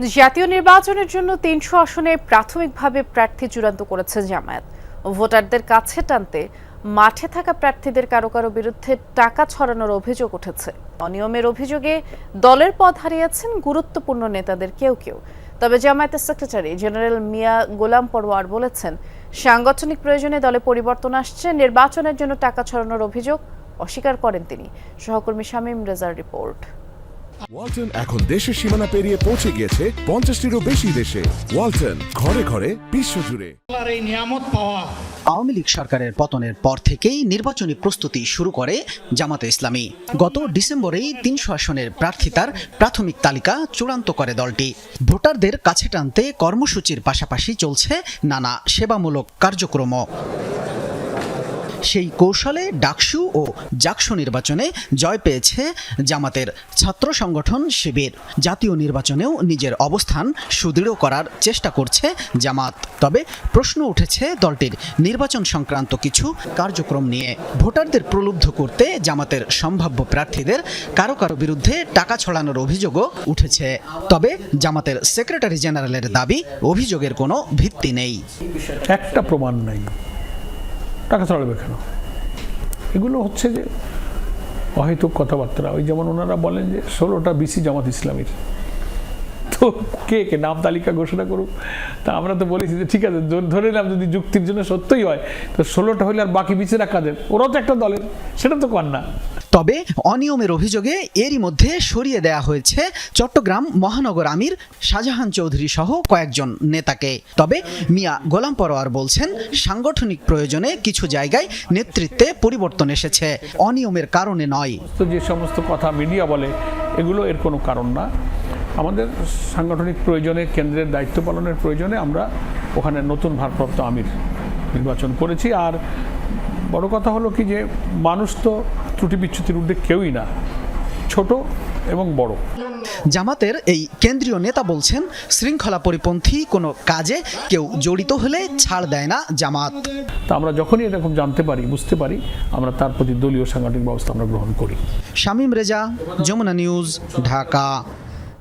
জাতীয় নির্বাচনের জন্য তিনশো আসনে প্রাথমিকভাবে প্রার্থী চূড়ান্ত করেছে জামায়াত। ভোটারদের কাছে টানতে মাঠে থাকা প্রার্থীদের কারও কারও বিরুদ্ধে টাকা ছড়ানোর অভিযোগ উঠেছে। অনিয়মের অভিযোগে দলের পদ হারিয়েছেন গুরুত্বপূর্ণ নেতাদের কেউ কেউ। তবে জামায়াতের সেক্রেটারি জেনারেল মিয়া গোলাম পরোয়ার বলেছেন, সাংগঠনিক প্রয়োজনে দলে পরিবর্তন আসছে, নির্বাচনের জন্য টাকা ছড়ানোর অভিযোগ অস্বীকার করেন তিনি। সহকর্মী শামীম রেজার রিপোর্ট। ওয়ালটন এখন দেশের সীমানা পেরিয়ে পৌঁছে গিয়েছে পঞ্চাশটিরও বেশি দেশে। ওয়ালটন ঘরে ঘরে বিশ্বজুড়ে এই নিয়ামত পাওয়া। আওয়ামী লীগ সরকারের পতনের পর থেকেই নির্বাচনী প্রস্তুতি শুরু করে জামাতে ইসলামী। গত ডিসেম্বরেই তিনশো আসনের প্রার্থিতার প্রাথমিক তালিকা চূড়ান্ত করে দলটি। ভোটারদের কাছে টানতে কর্মসূচির পাশাপাশি চলছে নানা সেবামূলক কার্যক্রম সেই কৌশলে ডাকসু ও জাকসু নির্বাচনে জয় পেয়েছে জামাতের ছাত্র সংগঠন শিবির। জাতীয় নির্বাচনেও নিজের অবস্থান সুদৃঢ় করার চেষ্টা করছে জামাত। তবে প্রশ্ন উঠেছে দলটির নির্বাচন সংক্রান্ত কিছু কার্যক্রম নিয়ে। ভোটারদের প্রলুব্ধ করতে জামাতের সম্ভাব্য প্রার্থীদের কারও কারও বিরুদ্ধে টাকা ছড়ানোর অভিযোগও উঠেছে। তবে জামাতের সেক্রেটারি জেনারেলের দাবি, অভিযোগের কোনো ভিত্তি নেই। একটা প্রমাণ নাই। টাকা চড়াবে কেন? এগুলো হচ্ছে যে অহেতুক কথাবার্তা। ওই যেমন ওনারা বলেন যে, ষোলোটা বিসি জামাত ইসলামীর। তো কে কে? নাম তালিকা ঘোষণা করুক। তা আমরা তো বলেছি যে, ঠিক আছে ধরে নিলাম যদি যুক্তির জন্য সত্যই হয়, তো ষোলোটা হলে আর বাকি বিচেরা কাদের? ওরাও তো একটা দলের, সেটা তো কর না। তবে অনিয়মের অভিযোগে এরই মধ্যে সরিয়ে দেয়া হয়েছে চট্টগ্রাম মহানগর আমির শাহজাহান চৌধুরী সহ কয়েকজন নেতাকে। তবে মিয়া গোলাম পরোয়ার বলছেন, সাংগঠনিক প্রয়োজনে কিছু জায়গায় নেতৃত্বে পরিবর্তন এসেছে, অনিয়মের কারণে নয়। যে সমস্ত কথা মিডিয়া বলে, এগুলো এর কোনো কারণ না। আমাদের সাংগঠনিক প্রয়োজনে, কেন্দ্রের দায়িত্ব পালনের প্রয়োজনে আমরা ওখানে নতুন ভারপ্রাপ্ত আমির নির্বাচন করেছি। আর বড় কথা হলো কি যে, মানুষ তো ত্রুটি বিচ্ছুতির ঊর্ধ্বে কেউই না ছোট এবং বড়। জামাতের এই কেন্দ্রীয় নেতা বলছেন শৃঙ্খলা পরিপন্থী কোনো কাজে কেউ জড়িত হলে ছাড় দেয় না জামাত। তা আমরা যখনই এরকম জানতে পারি বুঝতে পারি আমরা তার প্রতি দলীয় সাংগঠনিক ব্যবস্থা আমরা গ্রহণ করি। শামীম রেজা যমুনা নিউজ ঢাকা।